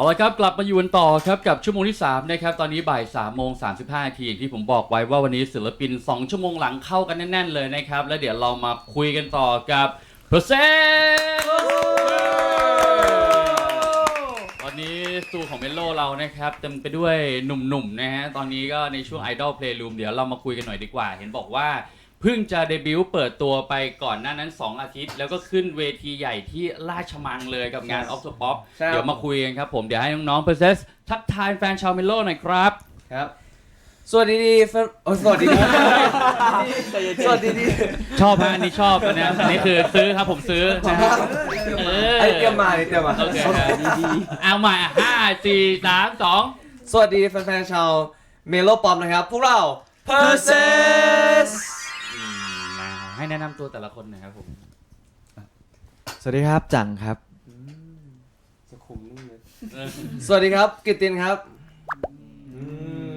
เอาละครับกลับมาอยู่กันต่อครับกับชั่วโมงที่3นะครับตอนนี้บ่าย3โมง35นาทีอย่างที่ผมบอกไว้ว่าวันนี้ศิลปิน 2 ชั่วโมงหลังเข้ากันแน่น ๆ เลยนะครับ แล้วเดี๋ยวเรามาคุยกันต่อกับ p e r c e n วันนี้สตูของเมโลเรานะครับเต็มไปด้วยหนุ่มๆนะฮะตอนนี้ก็ในช่วง Idol Playroom เดี๋ยวเรามาคุยกันหน่อยดีกว่า เห็นบอกว่า เพิ่งจะเดบิวต์เปิดตัวไปก่อนหน้านั้น 2 อาทิตย์ แล้วก็ขึ้นเวทีใหญ่ที่ราชมังเลยกับงาน o f the Pop ใช่ครับ เดี๋ยวมาคุยกันครับผม เดี๋ยวให้น้องๆ p r o c e s s ทักทายแฟนชาวเมโลหน่อยครับ ครับ สวัสดีดีแฟนโอ้ยสวัสดีดีสวัสดีดีชอบฮะอันนี้ชอบอันเนี้ยอันนี่คือซื้อครับผมซื้อนะฮะเออ ไอ้เตรียมมาเตรียมมาโอเคครับ เอาใหม่อะห้าสี่สามสอง สวัสดีแฟนๆชาวเมโลปอมนะครับ พวกเรา p e r s e s อืมนะฮะ ให้แนะนำตัวแต่ละคนหน่อยครับผมสวัสดีครับจังครับสวัสดีครับกิตตินครับอื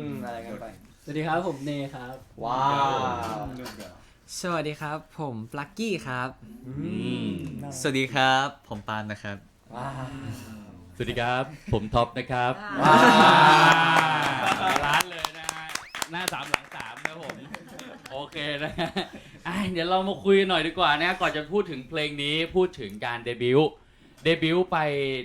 มอะไรกันไป สวัสดีครับผมเนครับว้าวสวัสดีครับ ผมปลักกี้ครับอืมสวัสดีครับ ผมปาล์มนะครับ ว้าวสวัสดีครับ ผมท็อปนะครับ ว้าวร้านเลยนะฮะหน้าสามหลังสามนะผม โอเคนะฮะอะ เดี๋ยวเรามาคุยกันหน่อยดีกว่านะก่อนจะพูดถึงเพลงนี้พูดถึงการเดบิวต์เดบิวต์ไป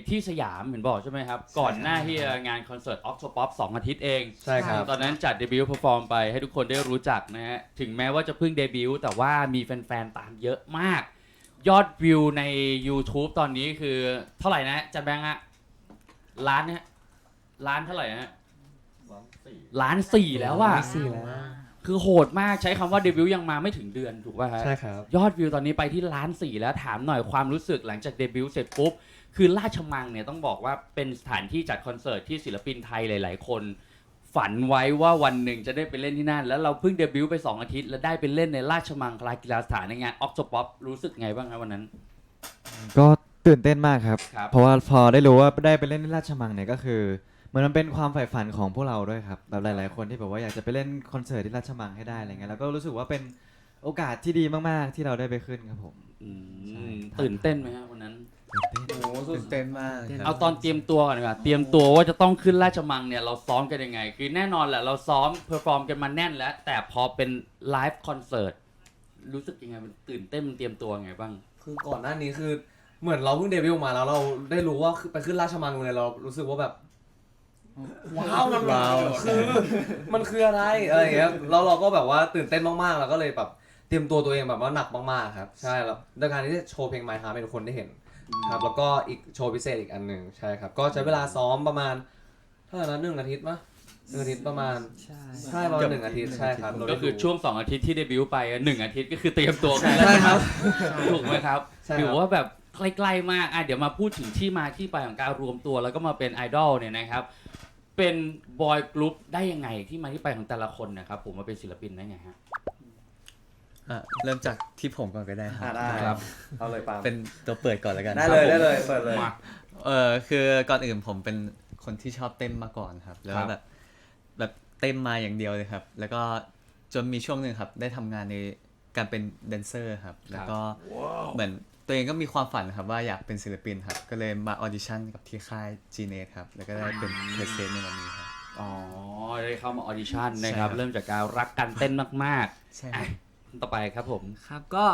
ที่สยามเห็นบอกใช่ไหมครับ ก่อนหน้าที่จะงานคอนเสิร์ตออกโ p ป๊อปสองอาทิตย์เอง ใช่ครับ ตอนนั้นจัดเดบิวต์เพอร์ฟอร์มไปให้ทุกคนได้รู้จักนะฮะ ถึงแม้ว่าจะเพิ่งเดบิวต์แต่ว่ามีแฟนๆ ตามเยอะมาก ยอดวิวใน YouTube ตอนนี้คือเท่าไหร่นะจันแบงค์ฮะล้านนะล้านเท่าไหร่นะฮะล้านสี่แล้วว่ะ สี่แล้ว คือโหดมากใช้คำว่าเดบิวต์ยังมาไม่ถึงเดือนถูกป่ะฮะใช่ครับ ยอดวิวตอนนี้ไปที่ล้านสี่แล้วถามหน่อยความรู้สึกหลังจากเดบิวต์เสร็จปุ๊บ คือราชมังเนี่ยต้องบอกว่าเป็นสถานที่จัดคอนเสิร์ตที่ศิลปินไทยหลาย ๆ คน ฝันไว้ว่าวันหนึ่งจะได้ไปเล่นที่นั่น แล้วเราเพิ่งเดบิวต์ไป 2 อาทิตย์ แล้วได้ไปเล่นในราชมังคลากีฬาสถานในงานออกโ p ป๊อปรู้สึกไงบ้างครับวันนั้น ก็ตื่นเต้นมากครับ ครับเพราะว่าพอได้รู้ว่าได้ไปเล่นที่ราชมังเนี่ยก็คือ เหมือนมันเป็นความใฝ่ฝันของพวกเราด้วยครับแบบหลาย ๆ คนที่แบบว่าอยากจะไปเล่นคอนเสิร์ตที่ราชมังให้ได้อะไรเงี้ยแล้วก็รู้สึกว่าเป็นโอกาสที่ดีมาก ๆ ที่เราได้ไปขึ้นครับผม อืใช่ มตื่นเต้นไหมครับวันนั้น โอ้สุดตื่นเต้นมากคเอารับตอนเตรียมตัวก่อนดีกว่าเตรียมตัวว่าจะต้องขึ้นราชมังเนี่ยเราซ้อมกันยังไง คือแน่นอนแหละเราซ้อมเพอร์ฟอร์มกันมาแน่นแล้ว แต่พอเป็นไลฟ์คอนเสิร์ตรู้สึกยังไงมันตื่นเต้นมันเตรียมตัวไงบ้าง คือก่อนหน้านี้คือเหมือนเราเพิ่งเดบิวต์มาแล้วเราได้รู้ว่าคือไปขึ้นราชมังเลยเรารู้สึกว่าแบบ ว้าวมันว้าวคือมันคืออะไรอะไรอย่างเงี้ยแล้วเราก็แบบว่าตื่นเต้นมากๆ แล้วก็เลยแบบเตรียมตัวตัวเองแบบว่าหนักมากๆครับ ใช่แล้วในการที่จะโชว์เพลง My Heart ให้ทุกคนได้เห็นครับแล้วก็อีกโชว์พิเศษอีกอันหนึ่งใช่ครับ ก็ใช้เวลาซ้อมประมาณเท่าไหร่นะหนึ่งอาทิตย์ปะหนึ่งอาทิตย์ประมาณใช่ใช่ประมาณหนึ่งอาทิตย์ใช่ครับเราก็ได้คือดูช่วง2อาทิตย์ที่เดบิวต์ไปอะหนึ่งอาทิตย์ก็คือเตรียมตัวกันใช่ครับถูกไหมครับใช่ครับถือว่าแบบใกล้ๆมากอะเดี๋ยวมาพูดถึงที่มาที่ไปของการรวมตัวแล้วก็มาเป็นไอดอลเนี่ยนะครับ เป็นบอยกรุ๊ปได้ยังไงที่มาที่ไปของแต่ละคนนะครับผมมาเป็นศิลปินได้ไงฮะ อะเริ่มจากที่ผมก่อนก็ได้คอ่ารับได้ครับ เอาเลยปาล์มเป็นตัวเปิดก่อนแล้วกันได้เลยครับผมได้เลยเปิดเลย มา เออคือก่อนอื่นผมเป็นคนที่ชอบเต้นมาก่อนครับ แล้วครับ แบบแบบเต้นมาอย่างเดียวเลยครับ แล้วก็จนมีช่วงหนึ่งครับ ได้ทำงานในการเป็นแดนเซอร์ครับ แล้วก็เหมือน ตัวเองก็มีความฝันครับว่าอยากเป็นศิลปินครับ ก็เลยมาออดิชั่นกับที่ค่าย g n e t ครับ แล้วก็ได้เป็นเพรสเซนในวันนี้ครับ อ๋อ ได้เข้ามาออดิชั่นนะครับ ใช่ครับ เริ่มจากการรักการเต้นมากใช่ๆอะต่อไปครับผม ครับก็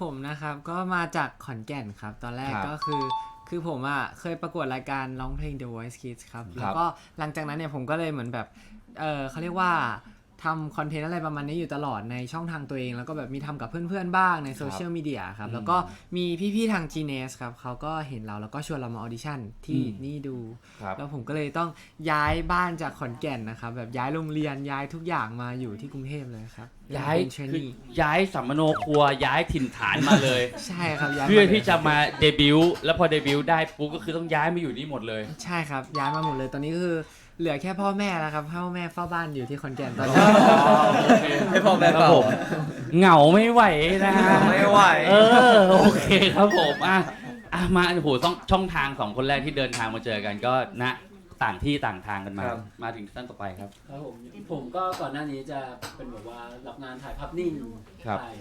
ผมนะครับก็มาจากขอนแก่นครับ ตอนแรกครับก็คือคือผมอะเคยประกวดรายการร้องเพลง The Voice Kids ครับครับแล้วก็หลังจากนั้นเนี่ยผมก็เลยเหมือนแบบเออเขาเรียกว่า ทำคอนเทนต์อะไรประมาณนี้อยู่ตลอดในช่องทางตัวเอง แล้วก็แบบมีทำกับเพื่อนๆบ้างในโซเชียลมีเดียครับ แล้วก็มีพี่ๆทาง g n e s ครับเขาก็เห็นเราแล้วก็ชวนเรามาออดิชั่นที่อืมนี่ดู ครับ แล้วผมก็เลยต้องย้ายบ้านจากขอนแก่นนะครับ แบบย้ายโรงเรียนย้ายทุกอย่างมาอยู่ที่กรุงเทพเลยครับย้ายเป็นเทรนคือนีย้ายสัมมโนครัวย้ายถิ่นฐานมาเลย ใช่ครับย้ายเพื่อมาลยที่จะมาเดบิวต์แล้วพอเดบิวต์ได้ปุ๊บก็คือต้องย้ายมาอยู่นี่หมดเลย ใช่ครับย้ายมาหมดเลยตอนนี้ก็คือ เหลือแค่พ่อแม่แล้วครับพ่อแม่เฝ้าบ้านอยู่ที่ขอนแก่นตอนนี้ ให้พ่อแม่ครับเป่า ผมเหงาไม่ไหวนะฮะไม่ไหว เออโอเคครับผมอะอะมาโอ้โหต้องช่องทางสองคนแรกที่เดินทางมาเจอกันก็นะต่างที่ต่างทางกันมา ครับ มาถึงท่านต่อไปครับ ครับผมผมก็ก่อนหน้านี้จะเป็นแบบว่ารับงานถ่ายภาพนิ่งครับ ถ่าย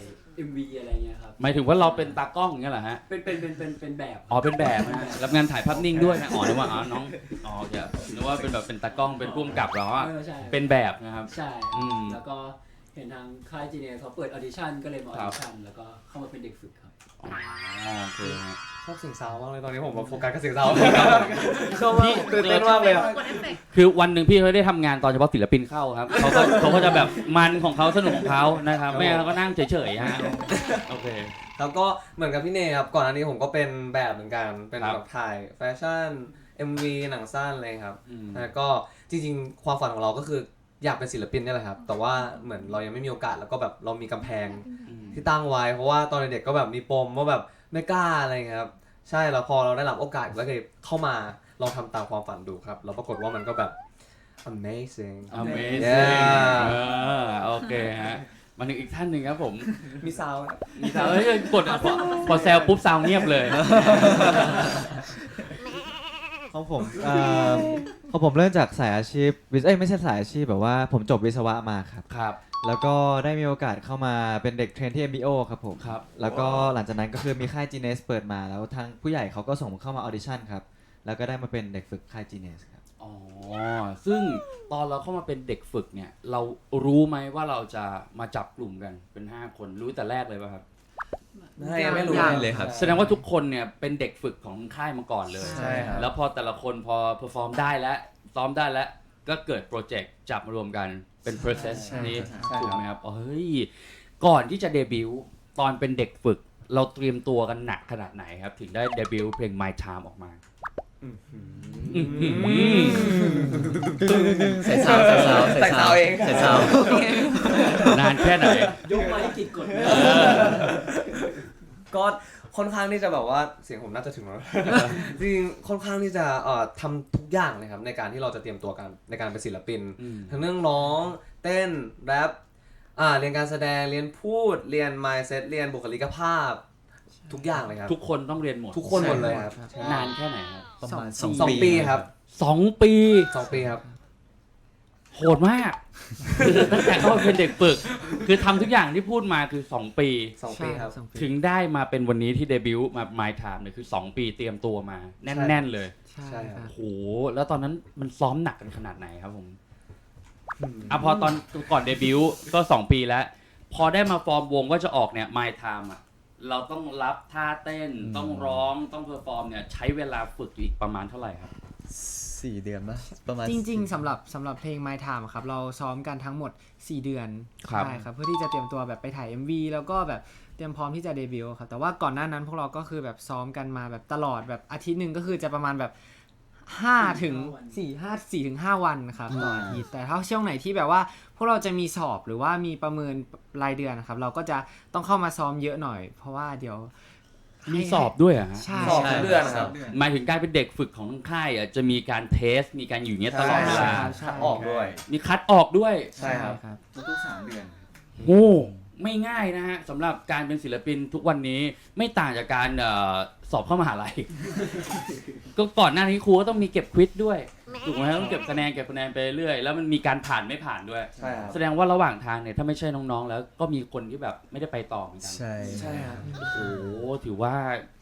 MV อะไรเงี้ยครับ หมายถึงว่าเราเป็นตากล้องอย่างเงี้ยเหรอฮะ เป็นเป็นเป็นเป็นเป็นแบบ อ๋อ เป็นแบบนะฮะรับงานถ่ายภาพนิ่งด้วยนะ อ๋อนึกว่าอ๋อน้อง อ๋อโอเคนึกว่าเป็นแบบเป็นตากล้อง เป็นผู้กำกับเหรอเออใช่ เป็นแบบนะครับ ใช่อืมแล้วก็เห็นทางค่ายจีเนียเขาเปิดออดิชั่นก็เลยมาอครัอบดิชั่นแล้วก็เข้ามาเป็นเด็กฝึกครับ อ๋อโอเคฮะ ชอบเสียงซาวมากเลยตอนนี้ผมแบบโฟกัสกับเสียงซาวชอบมากตื่นเต้นมากเลยอะคือวันหนึ่งพี่เขาได้ทำงานตอนเฉพาะศิลปินเข้าครับ เขาก็เขาก็จะแบบมันของเขาสนุกของเขานะครับไม่งั้นเขาก็นั่งเฉยๆฮะโอเค แล้วก็เหมือนกับพี่เนยครับก่อนอันนี้ผมก็เป็นแบบเหมือนกันเป็นครับ แบบถ่ายแฟชั่น MV หนังสั้นเลยครับอืม แล้วก็จริงๆ ความฝันของเราก็คืออยากเป็นศิลปินเนี่ยแหละครับ แต่ว่าเหมือนเรายังไม่มีโอกาสแล้วก็แบบเรามีกำแพง ที่ตั้งไว้เพราะว่าตอนเด็กๆก็แบบมีปมว่าแบบไม่กล้าอะไรเงี้ยครับใช่แล้วพอเราได้รับโอกาสก็เลยเข้ามาลองทำตามความฝันดูครับแล้วปรากฏว่ามันก็แบบ amazing Amazing Yeah เออโอเคฮะมาถึงอีกท่านหนึ่งครับผม มีซาวมีสาวเอ้ยกดอะพอพอแซวปุ๊บซาวเงียบเลย ของผมเอ่อของผมเริ่มจากสายอาชีพวิศเอ้ยไม่ใช่สายอาชีพแบบว่าผมจบวิศวะมาครับ ครับ แล้วก็ได้มีโอกาสเข้ามาเป็นเด็กเทรนที่ MBO ครับผมครับ แล้วก็หลังจากนั้นก็คือมีค่าย Genius เปิดมาแล้วทางผู้ใหญ่เขาก็ส่งผมเข้ามาออดิชั่นครับ แล้วก็ได้มาเป็นเด็กฝึกค่าย Genius ครับ อ๋อ ซึ่งตอนเราเข้ามาเป็นเด็กฝึกเนี่ย เรารู้ไหมว่าเราจะมาจับกลุ่มกันเป็น 5 คนรู้แต่แรกเลยป่ะครับ ไม่ยังไม่รู้ยังเลยครับ แสดงว่าทุกคนเนี่ยเป็นเด็กฝึกของค่ายมาก่อนเลย ใช่ครับ แล้วพอแต่ละคนพอเพอร์ฟอร์มได้แล้วซ้อมได้แล้ว ก็เกิดโปรเจกต์จับมารวมกันเป็น process นี้ใช่ถูกครับไหมครับอ๋อเฮ้ยก่อนที่จะเดบิวต์ตอนเป็นเด็กฝึก เราเตรียมตัวกันหนักขนาดไหนครับ ถึงได้เดบิวต์เพลง My Time ออกมาอื้อหือใส่ซาวใส่ซาวใส่ซาวเองใส่ซาวนานแค่ไหนยกไม้กิดกดเลยก็ ค่อนข้างที่จะแบบว่าเสียงผมน่าจะถึงแล้ว จริงๆค่อนข้างที่จะเอ่อทำทุกอย่างเลยครับในการที่เราจะเตรียมตัวกันในการเป็นศิลปินอืมทั้งเรื่องร้อง เต้นแรปอ่าเรียนการแสดงเรียนพูดเรียน mindset เรียนบุคลิกภาพ ทุกอย่างเลยครับ ทุกคนต้องเรียนหมดทุกคนหมดเลยครับ นานแค่ไหนครับประมาณสองสองปีครับ สองปี สองปีครับ โหดมากคือตั้งแต่เข้ามาเป็นเด็กฝึก คือทำทุกอย่างที่พูดมาคือ 2 ปี สองปีครับ ใช่สองปีถึงได้มาเป็นวันนี้ที่เดบิวต์มา My Time เนี่ยคือ 2 ปีเตรียมตัวมาแน่น ๆ เลยใช่ใช่คครัรับบโหแล้วตอนนั้นมันซ้อมหนักกันขนาดไหนครับผมอะพอตอนก่อนเดบิวต์ก็ 2 ปีแล้ว พอได้มาฟอร์มวงก็จะออกเนี่ย My Time อะเราต้องรับท่าเต้นอืมต้องร้องต้องเพอร์ฟอร์มเนี่ยใช้เวลาฝึกอยู่อีกประมาณเท่าไหร่ครับ สี่เดือนปะประมาณจริงสี่ๆสำหรับสำหรับเพลง My Time อะครับเราซ้อมกันทั้งหมด 4 เดือนครับใช่ครับ เพื่อที่จะเตรียมตัวแบบไปถ่าย MV แล้วก็แบบเตรียมพร้อมที่จะเดบิวต์ครับแต่ว่าก่อนหน้านั้นพวกเราก็คือแบบซ้อมกันมาแบบตลอดแบบอาทิตย์หนึ่งก็คือจะประมาณแบบ5ถึง4 5 4ถึง5วันครับต่ออาทิตย์แต่ถ้าช่วงไหนที่แบบว่า พวกเราจะมีสอบหรือว่ามีประเมินรายเดือนนะครับเราก็จะต้องเข้ามาซ้อมเยอะหน่อย เพราะว่าเดี๋ยว มีสอบด้วยเหรอะฮะใช่สอบทุกเดือนครับ หมายถึงการเป็นเด็กฝึกของค่ายอะจะมีการเทส มีการอยู่อย่างเงี้ยตลอดเวลา ใช่ออกด้วย มีคัดออกด้วย ใช่ครับครับทุกๆสามเดือน โอ้ ไม่ง่ายนะฮะสำหรับการเป็นศิลปินทุกวันนี้ไม่ต่างจากการเอ่อสอบเข้ามหาลัย ก็ก่อนหน้านี้ครูก็ต้องมีเก็บควิดด้วยถูกไหมต้องเก็บคะแนนเก็บคะแนนไปเรื่อยแล้วมันมีการผ่านไม่ผ่านด้วย ใช่ครับ แสดงว่าระหว่างทางเนี่ยถ้าไม่ใช่น้องๆ แล้วก็มีคนที่แบบไม่ได้ไปต่อเหมือนกัน ใช่ ใช่ครับ โอ้โหถือว่า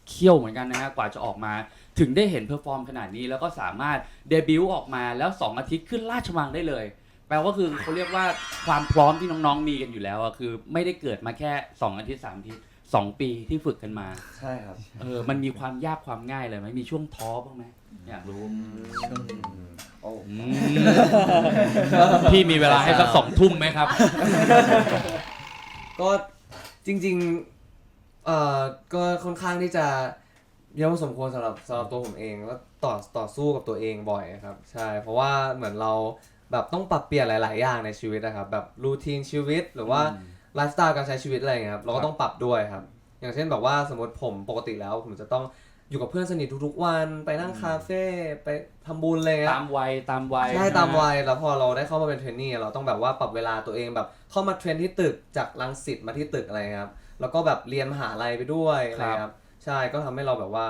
เคี่ยวเหมือนกันนะฮะกว่าจะออกมา ถึงได้เห็นเพอร์ฟอร์มขนาดนี้แล้วก็สามารถเดบิวต์ออกมาแล้ว 2 อาทิตย์ขึ้นราชมังได้เลย แปลว่าคือเขาเรียกว่าความพร้อมที่น้องๆมีกันอยู่แล้วอะคือ ไม่ได้เกิดมาแค่ 2 อาทิตย์3อาทิตย์สองปีที่ฝึกกันมาใช่ครับเออมันมีความยากความง่ายเลยไหมมีช่วงท้อบ้างไหมอยากรู้โอ้อืมพี่มีเวลาให้สักสองทุ่มไหมครับ ก็จริงๆเอ่อก็ค่อนข้างที่จะเยอะพอสมควรสำหรับสำหรับตัวผมเองแล้วต่อต่อสู้กับตัวเองบ่อยครับ ใช่ เพราะว่าเหมือนเรา แบบต้องปรับเปลี่ยนหลาย ๆ อย่างในชีวิตนะครับ แบบรูทีนชีวิตหรือว่าไลฟ์สไตล์การใช้ชีวิตอะไรอย่างเงี้ยครับเราก็ต้องปรับด้วยครับ อย่างเช่นแบบว่าสมมติผมปกติแล้ว ผมจะต้องอยู่กับเพื่อนสนิททุก ๆ วันไปนั่งคาเฟ่ไปทำบุญอะไรเงี้ย ตามวัยตามวัยใช่ตามวัยแล้วพอเราได้เข้ามาเป็นเทรนนี่เราต้องแบบว่าปรับเวลาตัวเองแบบเข้ามาเทรนที่ตึกจากรังสิตมาที่ตึกอะไรครับ แล้วก็แบบเรียนมหาลัยไปด้วยอะไรครับ ใช่ก็ทำให้เราแบบว่า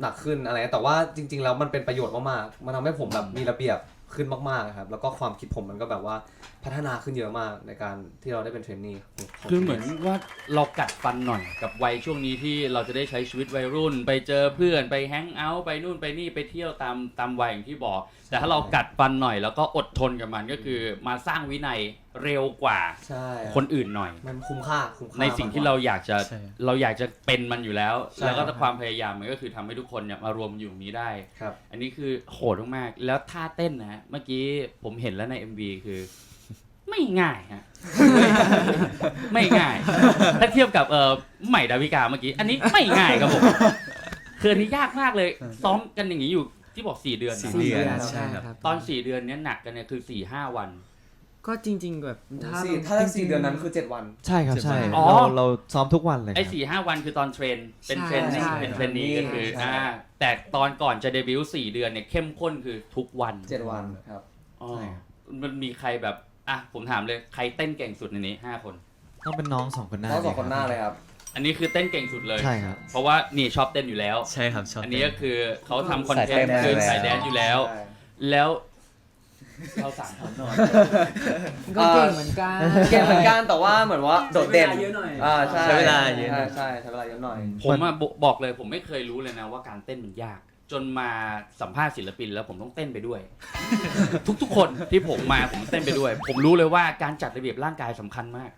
หนักขึ้นอะไร แต่ว่าจริง ๆ แล้วมันเป็นประโยชน์มากๆมันทำให้ผมแบบมีระเบียบ ขึ้นมากๆครับแล้วก็ความคิดผมมันก็แบบว่าพัฒนาขึ้นเยอะมากในการที่เราได้เป็นเทรนนี่ของคือเหมือนว่าเรากัดฟันหน่อยกับวัยช่วงนี้ที่เราจะได้ใช้ชีวิตวัยรุ่น ไปเจอเพื่อนไปแฮงเอาท์ไปนู่นไปนี่ไปเที่ยวตามตามวัยอย่างที่บอก แต่ถ้าเรากัดฟันหน่อยแล้วก็อดทนกับมันก็คือมาสร้างวินัย เร็วกว่าใช่รับคนอื่นหน่อย มันคุ้มค่าคุ้มค่าในสิ่งที่เราอยากจะใช่ เราอยากจะเป็นมันอยู่แล้ว ใช่แล้วก็ครับ ความพยายามมันก็คือทำให้ทุกคนเนี่ยมารวมอยู่ตรงนี้ได้ ครับ อันนี้คือโหดมากๆแล้วท่าเต้นนะฮะเมื่อกี้ผมเห็นแล้วใน MV คือ ไม่ง่ายฮะ ไม่ง่าย ถ้าเทียบกับเออใหม่ดาวิกาเมื่อกี้ อันนี้ไม่ง่ายครับผมคืออันนี้ยากมากเลย ซ้อมกันอย่างนี้อยู่ที่บอกสี่เดือนนะสี่สี่เดือนเดือน ใช่ใช่ครับครับ ตอนสี่เดือนเนี้ยหนักกันเนี่ยคือสี่ห้าวัน ก็จริง ๆ แบบถ้าสี่ถ้าสี่เดือนนั้นคือเจ็ดวัน ใช่ครับใช่อ๋อ เราเราซ้อมทุกวันเลยคไอ้รับ สี่ห้าวันคือตอนเทรน เป็นเทรนนิ่งใช่เป็นเทรนนี้ก็คือใช่ อ่าแต่ตอนก่อนจะเดบิวต์สี่เดือนเนี่ยเข้มข้นคือทุกวันเจ็ดวันครับ อ๋อใช่ครับมันมีใครแบบ อะ ผมถามเลยใครเต้นเก่งสุดในนี้ห้าคน ต้องเป็นน้องสองคนหน้าน้องสองคนหน้าเลยครับ อันนี้คือเต้นเก่งสุดเลย ใช่ครับ เพราะว่านี่ชอบเต้นอยู่แล้ว ใช่ครับชอบอันนี้เต้ก็คือเขาทำคอนเทสายนเต้ต์นคืออยู่แล้วสายแดนซ์อยู่แล้วใช่แล้ว เราสามคนนอนก็เก่งเหมือนกันเก่งเหมือนกันแต่ว่าเหมือนว่าโดดเด่นใช้เวลาเยอะหน่อยอ่าใช่ใช้เวลาเยอะใช่ใช่ใช้เวลาเยอะหน่อย ผมอะบอกบอกเลยผมไม่เคยรู้เลยนะว่าการเต้นมันยาก จนมาสัมภาษณ์ศิลปินแล้วผมต้องเต้นไปด้วย ทุกๆคนที่ผมมาผมเต้นไปด้วย ผมรู้เลยว่าการจัดระเบียบร่างกายสำคัญมาก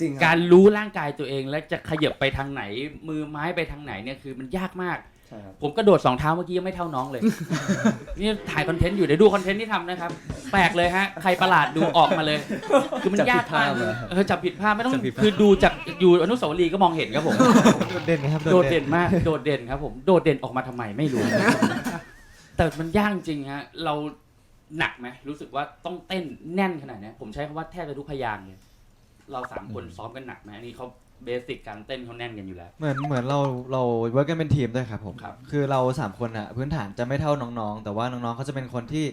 จริงคการับรรู้ร่างกายตัวเองและจะขยับไปทางไหน มือไม้ไปทางไหนเนี่ยคือมันยากมาก ใช่ครับผมกระโดดสองเท้าเมื่อกี้ยังไม่เท่าน้องเลย นี่ถ่ายคอนเทนต์อยู่เดี๋ยวดูคอนเทนต์ที่ทำนะครับ แปลกเลยฮะ ใครประหลาดดูออกมาเลย คือมันยากมากเออจับผิดภาพไม่ต้องจับผิดภาพคือดูจากอยู่อนุสาวรีย์ก็มองเห็นครับผม โดดเด่นครับโดดเด่นมากโดดเด่นครับผมโดดเด่นออกมาทำไมไม่รู้ แต่มันยากจริงฮะเราหนักไหมรู้สึกว่าต้องเต้นแน่นขนาดเนี้ยผมใช้คำว่าแทบจะทุกพยางค์เลยเราสามคนซ้อมกันหนักไหมอันนี้เขา เบสิกการเต้นเขาแน่นกันอยู่แล้ว เหมือนเหมือนเราเราเวิร์กกันเป็นทีมด้วยครับผมครับ คือเราสามคนอะพื้นฐานจะไม่เท่าน้องๆ แต่ว่าน้องๆเขาจะเป็นคนที่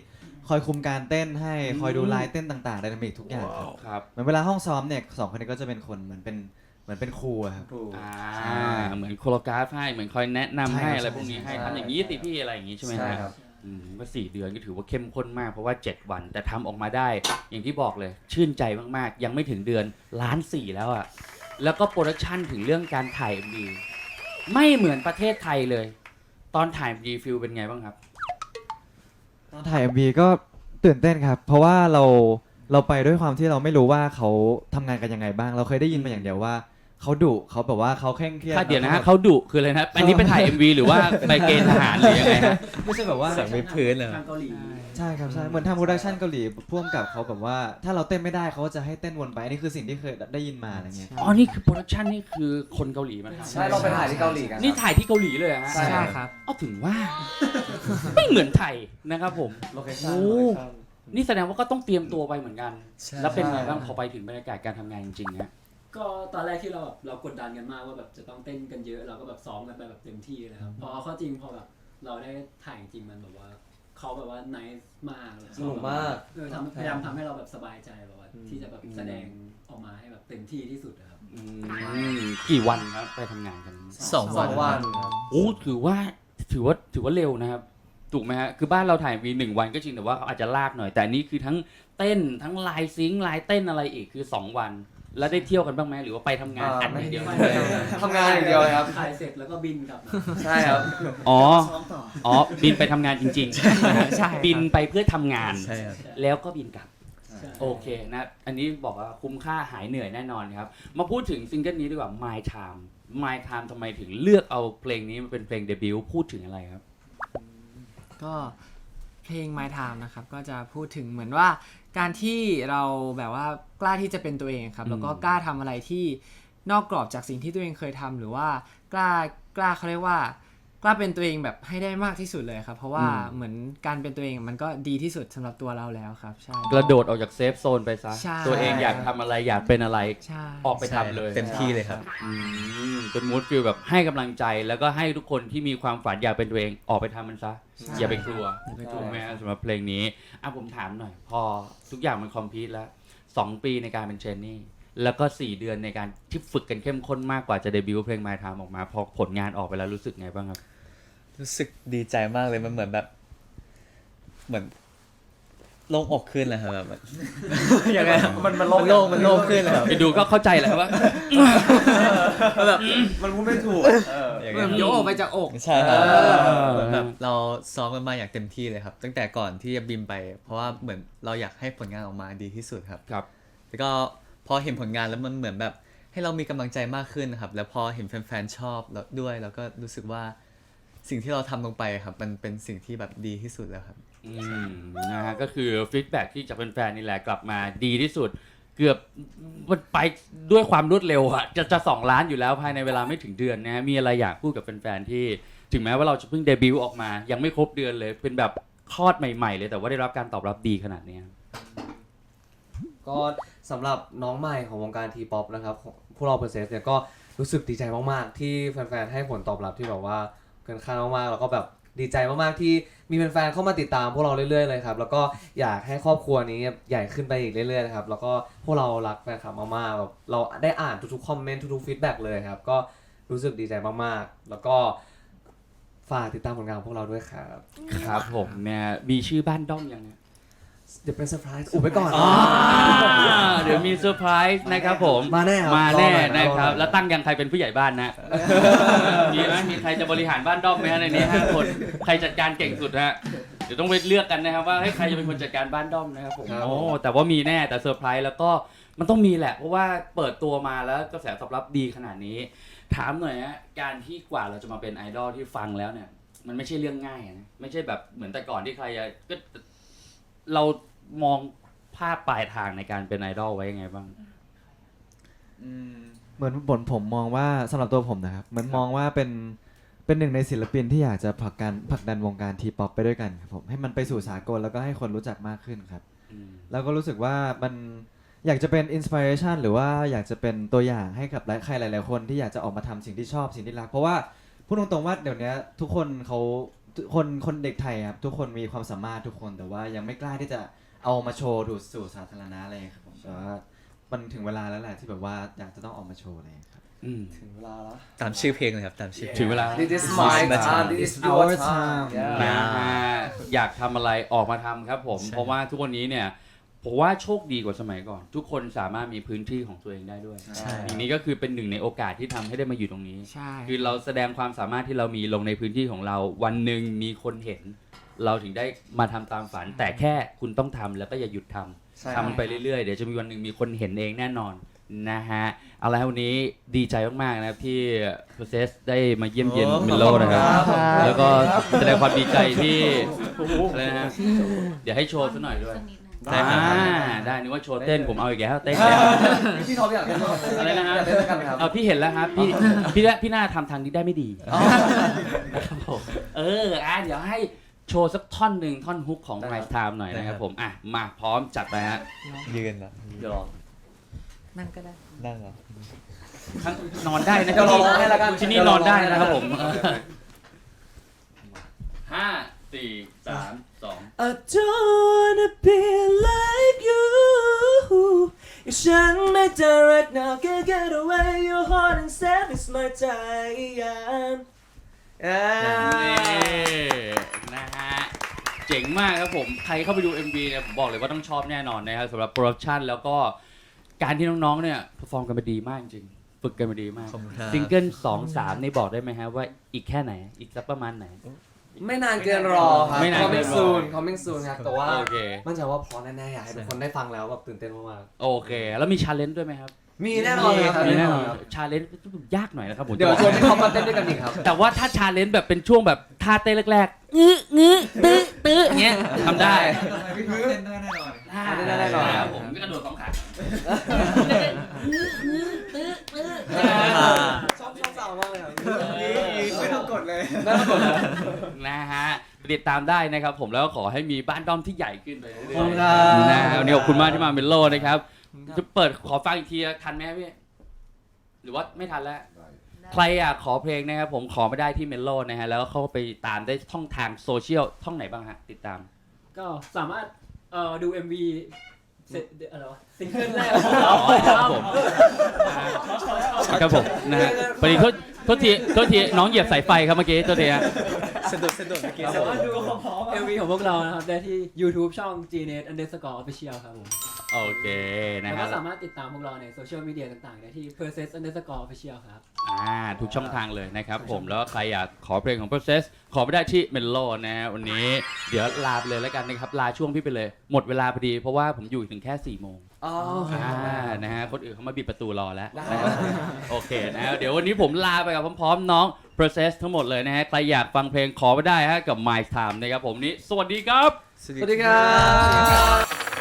คอยคุมการเต้นให้คอยดูลายเต้นต่างๆไดนามิกทุกอย่างครับครับเหมือนเวลาห้องซ้อมเนี่ยสองคนนี้ก็จะเป็นคนเหมือนเป็นเหมือนเป็นครูอะครับถูกอ่าใช่เหมือนโคโรกราฟให้เหมือนคอยแนะนำใช่ให้ครับอะไรพวกนี้ให้ใช่ ทำอย่างนี้สิพี่อะไรอย่างนี้ใช่ไหมใช่ฮะครับ อืมก็สี่เดือนก็ถือว่าเข้มข้นมากเพราะว่า 7 วัน แต่ทำออกมาได้อย่างที่บอกเลย ชื่นใจมากๆ ยังไม่ถึงเดือนล้านสี่แล้วอะ แล้วก็โปรดักชันถึงเรื่องการถ่ายมีไม่เหมือนประเทศไทยเลย ตอนถ่ายมีฟิลเป็นไงบ้างครับ ตอนถ่าย MV ก็ตื่นเต้นครับ เพราะว่าเราเราไปด้วยความที่เราไม่รู้ว่าเขาทำงานกันยังไงบ้าง เราเคยได้ยินมาอย่างเดียวว่า เขาดุเขาแบบว่าเขาเคร่งเครียดถ้าเดี๋ยวนะแล้ฮะก็เขาดุคืออะไรนะอันนี้ไปถ่าย MV หรือว่าไปเกณฑ์ทหารหรือยังไงฮะ ไม่ใช่แบบว่า สั่งไปพื้นเลยทางเกาหลี ใช่ครับใช่เหมือนทำโปรดักชันเกาหลีพ่วงกับเขาแบบว่า ถ้าเราเต้นไม่ได้เขาก็จะให้เต้นวนไปอันนี้คือสิ่งที่เคยได้ยินมาอะไรเงี้ย อ๋อ นี่คือโปรดักชันนี่คือคนเกาหลีมาทำใช่เราไปถ่ายที่เกาหลีกันนี่ถ่ายที่เกาหลีเลยเหรอฮะใช่ใช่ ครับ เอาถึงว่า ไม่เหมือนไทยนะครับผม โลเคชั่น โอ้โลเคชั่นนี่แสดงว่าก็ต้องเตรียมตัวไปเหมือนกัน ใช่ แล้วเป็นไงบ้างพอไปถึงบรรยากาศการทำงานจริงๆฮะ ก็ตอนแรกที่เราแบบเรากดดันกันมากว่าแบบจะต้องเต้นกันเยอะ เราก็แบบซ้อมกันไปแบบเต็มที่เลยครับพอเอาเข้าจริงพอแบบเราได้ถ่ายจริงมันแบบว่าเขาแบบว่าไนส์มากเลยสนุกมาก เออทำพยายามทำให้เราแบบสบายใจแบบว่า อืม ที่จะแบบแสดงออกมาให้แบบเต็มที่ที่สุดนะครับ อืมกี่วันครับไปทำงานกันสองสวัอน งวันครับ โอ้ถือว่าถือว่าถือว่าเร็วนะครับ ถูกไหมฮะคือบ้านเราถ่ายวีหนึ่งวันก็จริงแต่ว่าเขาอาจจะลากหน่อย แต่อันนี้คือทั้งเต้นทั้งลายซิงค์ลายเต้นอะไรอีกคือ2วัน แล้วได้เที่ยวกันบ้างไหมหรือว่าไปทำงานอัดอย่างเดียวไม่ทำงานอย่างเดียวเลยครับ ถ่ายเสร็จแล้วก็บินกลับมาใช่ครับ อ๋ออ๋อ บินไปทำงานจริงๆ ใช่ครับบินไปเพื่อทำงาน ใช่ครับ แล้วก็บินกลับ ใช่ โอเคนะ อันนี้บอกว่าคุ้มค่าหายเหนื่อยแน่นอนครับ มาพูดถึงซิงเกิลนี้ดีกว่า My Time My Time ทำไมถึงเลือกเอาเพลงนี้มาเป็นเพลงเดบิวต์พูดถึงอะไรครับ ก็ เพลง My Time นะครับก็จะพูดถึงเหมือนว่า การที่เราแบบว่ากล้าที่จะเป็นตัวเองครับอืมแล้วก็กล้าทำอะไรที่นอกกรอบจากสิ่งที่ตัวเองเคยทำหรือว่ากล้ากล้าเขาเรียกว่า กล้าเป็นตัวเองแบบให้ได้มากที่สุดเลยครับ เพราะว่าเหมือนการเป็นตัวเองมันก็ดีที่สุดสำหรับตัวเราแล้วครับใช่ กระโดดออกจากเซฟโซนไปซะ ใช่ตัวเองอยากทำอะไรอยากเป็นอะไร ใช่ ออกไปทำเลยเต็มที่เลยครับ อืมเป็นมูดฟิลแบบให้กำลังใจแล้วก็ให้ทุกคนที่มีความฝันอยากเป็นตัวเองออกไปทำมันซะอย่าไปกลัวอย่าไปกลัถูวกไหมฮะสำหรับเพลงนี้อะผมถามหน่อย พอทุกอย่างมันคอมพลีทแล้วสองปีในการเป็นเทรนนี่แล้วก็สี่เดือนในการที่ฝึกกันเข้มข้นมากกว่าจะเดบิวต์เพลง My Time ออกมา พอผลงานออกไปแล้วรู้สึกไงบ้างครับ รู้สึกดีใจมากเลยมันเหมือนแบบ เหมือนโล่งอกขึ้นเลยครับแบบยังไงมันมันมันโล่งมันโล่งขึ้นเลยครับไปดูก็เข้าใจแหละว่าแบบมันพูดไม่ถูกอย่างแบเงี้ยบโยกออกไปจากอกใช่ครับอเหมือนแบบเราซ้อมกันมาอย่างเต็มที่เลยครับ ตั้งแต่ก่อนที่จะบินไป เพราะว่าเหมือนเราอยากให้ผลงานออกมาดีที่สุดครับครับแล้วก็พอเห็นผลงานแล้วมันเหมือนแบบ ให้เรามีกำลังใจมากขึ้นนะครับ แล้วพอเห็นแฟนๆชอบแล้วด้วยแล้วก็รู้สึกว่า สิ่งที่เราทำลงไปครับ มันเป็นสิ่งที่แบบดีที่สุดแล้วครับ อืมนะฮะก็คือฟีดแบ็ที่จากแฟนๆนี่แหละกลับมาดีที่สุด เกือบมันไปด้วยความรวดเร็วอะจะจะสองล้านอยู่แล้วภายในเวลาไม่ถึงเดือนนะฮะมีอะไรอยากพูดกับแฟนๆที่ ถึงแม้ว่าเราจะเพิ่งเดบิวต์ออกมา ยังไม่ครบเดือนเลย เป็นแบบคลอดใหม่ๆเลยแต่ว่าได้รับการตอบรับดีขนาดเนี้ย ก็สำหรับน้องใหม่ของวงการทีป๊อปนะครับของพวกเราเพอร์เซสเนี่ยก็รู้สึกดีใจมาก ๆ ที่แฟน ๆ ให้ผลตอบรับที่แบบว่า เกินคาดมากๆแล้วก็แบบดีใจมากๆที่มีแฟนๆเข้ามาติดตามพวกเราเรื่อยๆเลยครับแล้วก็อยากให้ครอบครัวนี้ใหญ่ขึ้นไปอีกเรื่อยๆนะครับแล้วก็พวกเรารักแฟนคลับมากๆแบบเราได้อ่านทุกๆคอมเมนต์ทุกๆฟีดแบ็กเลยครับก็รู้สึกดีใจมากๆ แล้วก็ฝากติดตามผลงานของพวกเราด้วยครับ ครับผมเนี่ยมีชื่อบ้านด้อมยังไง เดี๋ยวเป็นเซอร์ไพรส์อุบไว้ก่อนเดี๋ยวมีเซอร์ไพรส์นะครับผม มาแน่ครับมาแน่รอหอยนะครับอหอยแล้วตั้งยังใครเป็นผู้ใหญ่บ้านนะ มีไหมมีใครจะบริหารบ้านด้อมไหมฮะในนี้ห้าคน ใครจัดการเก่งสุดฮะ เดี๋ยวต้องไปเลือกกันนะครับว่าให้ยใครจะเป็นคนจัดการบ้านด้อมนะครับผมครับโอ้ แต่ว่ามีแน่แต่เซอร์ไพรส์แล้วก็มันต้องมีแหละ เพราะว่าเปิดตัวมาแล้วกระแสตอบรับดีขนาดนี้ ถามหน่อยฮะ การที่กว่าเราจะมาเป็นไอดอลที่ฟังแล้วเนี่ย มันไม่ใช่เรื่องง่ายอะนะ ไม่ใช่แบบเหมือนแต่ก่อนที่ใครจะก็ เรามองภาพปลายทางในการเป็นไอดอลไว้ยังไงบ้างเหมือนผลผมมองว่าสำหรับตัวผมนะครับเหมือนมองว่าเป็นเป็นหนึ่งในศิลปินที่อยากจะผลักกันผลักดันวงการทีป๊อปไปด้วยกันครับผมให้มันไปสู่สากลแล้วก็ให้คนรู้จักมากขึ้นครับแล้วก็รู้สึกว่ามันอยากจะเป็นอินสปิเรชันหรือว่าอยากจะเป็นตัวอย่างให้กับหลายใครหลาย ๆ คนที่อยากจะออกมาทำสิ่งที่ชอบสิ่งที่รัก เพราะว่าพูดตรงๆว่าเดี๋ยวนี้ทุกคนเขาทุก คนคนเด็กไทยครับทุกคนมีความสามารถทุกคนแต่ว่ายังไม่กล้าที่จะเอามาโชว์ดูสู่สาธารณะอะไรอย่างเงี้ยครับผมแต่ว่ามันถึงเวลาแล้วแหละที่แบบว่าอยากจะต้องออกมาโชว์อะไรอย่างเงี้ยครับ อืม ถึงเวลาแล้ว ตามชื่อเพลงเลยครับตามชื่อเพลถึงเวลา This is my my time time. This is Our your time. time นะฮะอยากทำอะไรออกมาทำครับผมใช่เพราะว่าทุกวันนี้เนี่ย ผมว่าโชคดีกว่าสมัยก่อน ทุกคนสามารถมีพื้นที่ของตัวเองได้ด้วยใช่ อย่างนี้ก็คือเป็นหนึ่งในโอกาสที่ทำให้ได้มาอยู่ตรงนี้ ใช่ คือเราแสดงความสามารถที่เรามีลงในพื้นที่ของเรา วันหนึ่งมีคนเห็น เราถึงได้มาทำตามฝัน แต่แค่คุณต้องทำแล้วก็อย่าหยุดทำใช่ทำมันไปเรื่อยๆ เดี๋ยวจะมีวันหนึ่งมีคนเห็นเองแน่นอนนะฮะเอาละวันนี้ดีใจมากๆนะครับที่ Process ได้มาเยี่ยมเยียนมิโลนะครับ แล้วก็แสดงความดีใจที่อะไรนะฮะเดี๋ยวให้โชว์สักหน่อยด้วย ได้ครับ อ่าได้นึกว่าโชว์เต้นผมเอาอีกแล้วเต้นแล้ว พี่ท็อปอยากเล่นอะไรนะฮะ อยากเล่นด้วยกันไหมครับ เอาพี่เห็นแล้วครับพี่พี่พี่น่าทำทางนี้ได้ไม่ดีนะครับผมเอออะเดี๋ยวให้โชว์สักท่อนหนึ่งท่อนฮุกของ ได้ My ครับ Time หน่อยนะครับผมอะมาพร้อมจัดไปฮะยืนเหรอเดี๋ยวรอนั่งก็ได้ นั่งเหรอ ทั้งนอนได้นะเดี๋ยวเราร้องให้ละกันที่นี่นอนได้นะครับผมห้า สี่สามสอง I don't wanna be like you ฉันไม่จะรัก now can't get away your heart and set is my time อ่า นี่นะฮะ เจ๋งมากครับผม ใครเข้าไปดู MV เนี่ยผมบอกเลยว่าต้องชอบแน่นอนนะครับสำหรับโปรดักชันแล้วก็การที่น้องๆ เนี่ยเพอร์ฟอร์มกันมาดีมากจริงฝึกกันมาดีมากขอบคุณครับ ซิงเกิลสองสามนี่บอกได้ไหมฮะว่าอีกแค่ไหน อีกสักประมาณไหน ไม่นานเกินรอครับ ไม่นานเกิ coming นรอ soon coming soon ครับแต่ว่าโอเค มั่นใจว่าพอแน่ๆอยากให้ทุกคนได้ฟังแล้วแบบตื่นเต้นมากโอเค แล้วมีชาเลนจ์ด้วยไหมครับๆมีแน่นอนครับมีแน่นอนครับชาเลนจ์ยากหน่อยนะครับผมเดี๋ยวชวนให้เขามาเต้นด้วยกันอีกครับ แต่ว่าถ้าชาเลนจ์แบบเป็นช่วงแบบท่าเต้นแรกๆงื้องื้อตื้อตื้ออย่างเงี้ยทำได้พี่ท็อปเต้นได้แน่นอน ได้ได้ได้ได้ ครับผมกระโดดสองขาชอบชอบสาวมากเลยครับ ไม่ต้องกดเลย น่าสนใจ นะฮะ ติดตามได้นะครับ ผมแล้วก็ขอให้มีบ้านด้อมที่ใหญ่ขึ้นไปเรื่อยขอบคุณๆครับนะฮะวันนี้ขอบคุณมากที่มาเมนโลนะครับจะเปิดขอฟังอีกทีทันไหมครับพี่หรือว่าไม่ทันแล้ว ใครอยากขอเพลงนะครับผมขอไม่ได้ที่เมนโลนะฮะแล้วก็เข้าไปตามได้ช่องทางโซเชียลช่องไหนบ้างฮะติดตาม ก็สามารถเอ่อดู MV เสร็จอะไรวะซิงเกิลแรกของเราครับผม ครับผมนะฮะประเด็นเขา โทษทีโทษทีน้องเหยียบสายไฟครับเมื่อกี้โทษทีฮะ สะดุดสะดุดเมื่อกี้สามารถดูเอ็มวีของพวกเรานะครับ ได้ที่ YouTube ช่อง Gnet Underscore Official ครับผมโอเคนะแล้วครัก็บสามารถติดตามพวกเราในโซเชียลมีเดียต่างๆ ได้ที่ Process Underscore Official ครับ อ่าทุกช่องทางเลยนะครับผมแล้วก็ใครอยากขอเพลงของ Process ขอไปได้ที่เมโลนะฮะวันนี้เดี๋ยวลาไปเลยแล้วกันนะครับ ลาช่วงพี่ไปเลย หมดเวลาพอดีเพราะว่าผมอยู่ถึงแค่4ี่โมง อ๋ออ่านะฮะคนอื่นเขามาบิดประตูรอแล้วนะครับโอเคนะฮะเดี๋ยววันนี้ผมลาไปกับพร้อมๆ น้อง Process ทั้งหมดเลยนะฮะใครอยากฟังเพลงขอไปได้ฮะกับ My Time นะครับผมนี้ สวัสดีครับ สวัสดีครับ